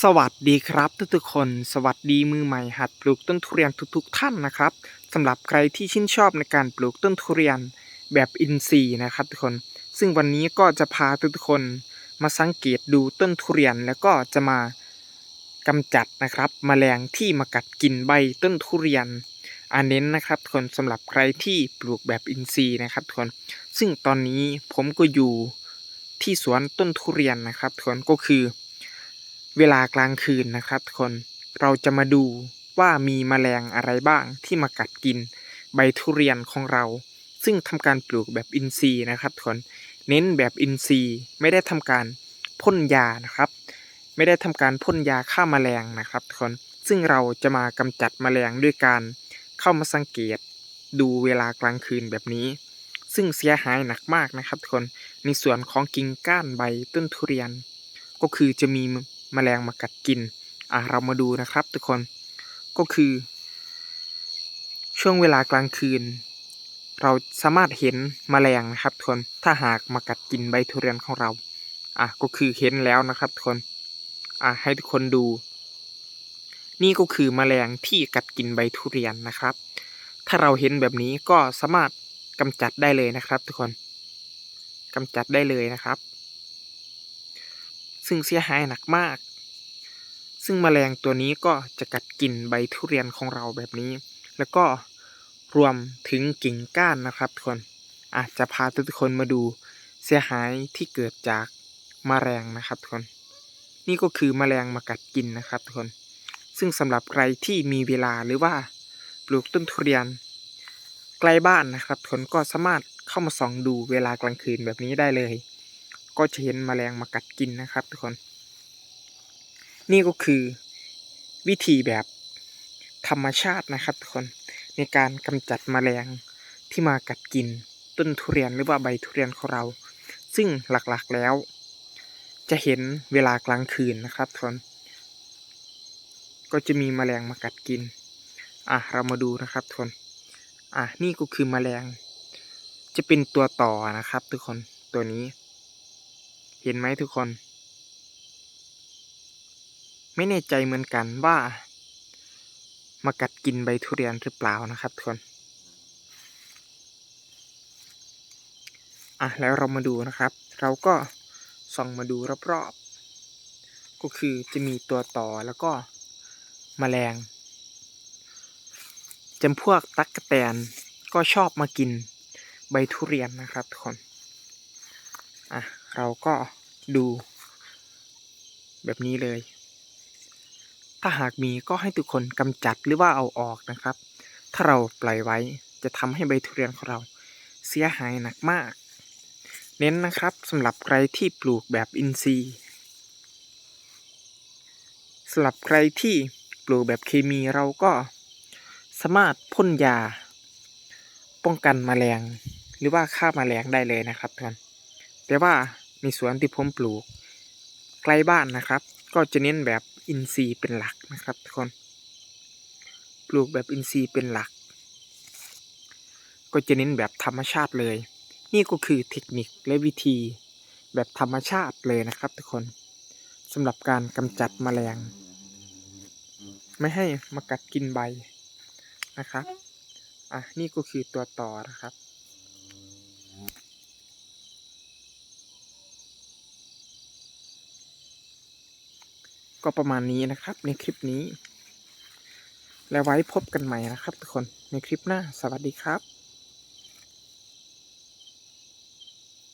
สวัสดีครับทุกทุกคน สวัสดีมือใหม่หัดปลูกต้นทุเรียนทุกๆ ท่านนะครับสำหรับใครที่ชื่นชอบในการปลูกต้นทุเรียนแบบอินทรีย์นะครับทุกคน ซึ่งวันนี้ก็จะพาทุกทุกคนมาสังเกตดูต้นทุเรียนแล้วก็จะมากำจัดนะครับแมลงที่มากัดกินใบต้นทุเรียนอันเน้นนะครับทุกคนสำหรับใครที่ปลูกแบบอินทรีย์นะครับทุกคน ซึ่งตอนนี้ผมก็อยู่ที่สวนต้นทุเรียนนะครับทุกคนก็คือ เวลากลางคืนนะครับทุกคนเราจะมาดูว่ามีแมลงอะไรบ้างที่มากัดกินใบทุเรียนของเรา ซึ่งทำการปลูกแบบอินทรีย์นะครับทุกคนเน้นแบบอินทรีย์ไม่ได้ทำการพ่นยานะครับ ไม่ได้ทำการพ่นยาฆ่าแมลงนะครับทุกคนซึ่งเราจะมากำจัดแมลงด้วยการเข้ามาสังเกตดูเวลากลางคืนแบบนี้ ซึ่งเสียหายหนักมากนะครับทุกคนในส่วนของกิ่งก้านใบต้นทุเรียน ก็คือจะมี แมลงมากัดกินอะเรามาดูนะครับทุกคนก็คือ ช่วงเวลากลางคืน เราสามารถเห็นแมลงนะครับทุกคนถ้าหากมากัดกินใบทุเรียนของเราอะก็คือเห็นแล้วนะครับทุกคนอะให้ทุกคนดู นี่ก็คือแมลงที่กัดกินใบทุเรียนนะครับ ถ้าเราเห็นแบบนี้ก็สามารถกำจัดได้เลยนะครับ ทุกคนกำจัดได้เลยนะครับ ซึ่งเสียหายหนักมาก ซึ่งแมลงตัวนี้ก็จะกัดกินใบทุเรียนของเราแบบนี้ แล้วก็รวมถึงกิ่งก้านนะครับทุกคนอาจจะพาทุกคนมาดูเสียหายที่เกิดจากแมลงนะครับทุกคน นี่ก็คือแมลงมากัดกินนะครับทุกคน ซึ่งสำหรับใครที่มีเวลาหรือว่าปลูกต้นทุเรียนใกล้บ้านนะครับทุกคนก็สามารถเข้ามาส่องดูเวลากลางคืนแบบนี้ได้เลย ก็จะเห็นแมลงมากัดกินนะครับทุกคน นี่ก็คือวิธีแบบธรรมชาตินะครับทุกคนในการกำจัดแมลงที่มากัดกินต้นทุเรียนหรือว่าใบทุเรียนของเรา ซึ่งหลักๆแล้ว จะเห็นเวลากลางคืนนะครับทุกคนก็จะมีแมลงมากัดกิน อะเรามาดูนะครับทุกคน อะนี่ก็คือแมลง จะเป็นตัวต่อนะครับ ทุกคนตัวนี้ เห็นไหมทุกคน ไม่แน่ใจเหมือนกันว่า มากัดกินใบทุเรียนหรือเปล่านะครับทุกคนอะแล้วเรามาดูนะครับ เราก็ส่องมาดูรอบๆก็คือจะมีตัวต่อแล้วก็มแมลงจำพวกตั๊กแตนก็ชอบมากินใบทุเรียนนะครับทุกคน อะ เราก็ดูแบบนี้เลย ถ้าหากมีก็ให้ทุกคนกำจัดหรือว่าเอาออกนะครับ ถ้าเราปล่อยไว้จะทำให้ใบทุเรียนของเราเสียหายหนักมาก เน้นนะครับสำหรับใครที่ปลูกแบบอินทรีย์สำหรับใครที่ปลูกแบบเคมีเราก็สามารถพ่นยา ป้องกันแมลง หรือว่าฆ่าแมลงได้เลยนะครับทุกคนแต่ว่า ในสวนที่ผมปลูกใกล้บ้านนะครับ ก็จะเน้นแบบอินทรีย์เป็นหลักนะครับทุกคน ปลูกแบบอินทรีย์เป็นหลัก ก็จะเน้นแบบธรรมชาติเลย นี่ก็คือเทคนิคและวิธีแบบธรรมชาติเลยนะครับ ทุกคนสำหรับการกำจัดแมลง ไม่ให้มากัดกินใบนะครับ อะนี่ก็คือตัวต่อนะครับ ก็ประมาณนี้นะครับ ในคลิปนี้ แล้วไว้พบกันใหม่นะครับ ทุกคนในคลิปหน้า สวัสดีครับ